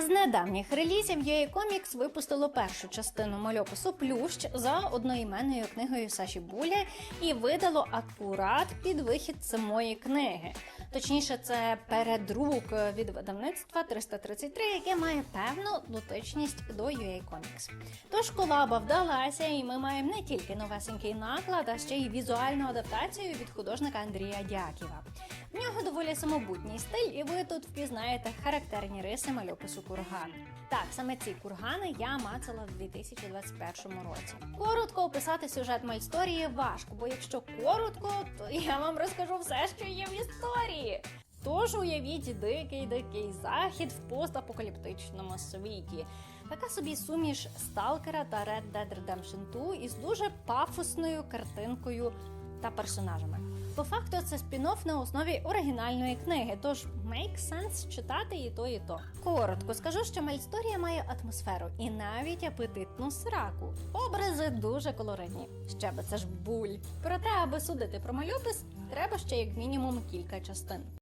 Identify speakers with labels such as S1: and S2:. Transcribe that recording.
S1: З недавніх релізів UA Comics випустило першу частину мальопису Плющ за одноіменною книгою Саші Буля і видало акурат під вихід самої книги. Точніше, це передрук від видавництва 333, яке має певну дотичність до UA Comics. Тож колаба вдалася, і ми маємо не тільки новесенький наклад, а ще й візуальну адаптацію від художника Андрія Дяківа. В нього доволі самобутній стиль, і ви тут впізнаєте характерні риси мальопису курган. Так, саме ці кургани я мацала в 2021 році. Коротко описати сюжет мальсторії важко, бо якщо коротко, то я вам розкажу все, що є в історії. Тож уявіть дикий дикий захід в постапокаліптичному світі. Така собі суміш сталкера та Red Dead Redemption 2 із дуже пафосною картинкою та персонажами. По факту це спін-офф на основі оригінальної книги, тож make sense читати і то, і то. Коротко скажу, що Мельсторія має атмосферу і навіть апетитну сраку. Образи дуже колоритні. Ще би це ж буль. Проте, аби судити про мальопис, треба ще як мінімум кілька частин.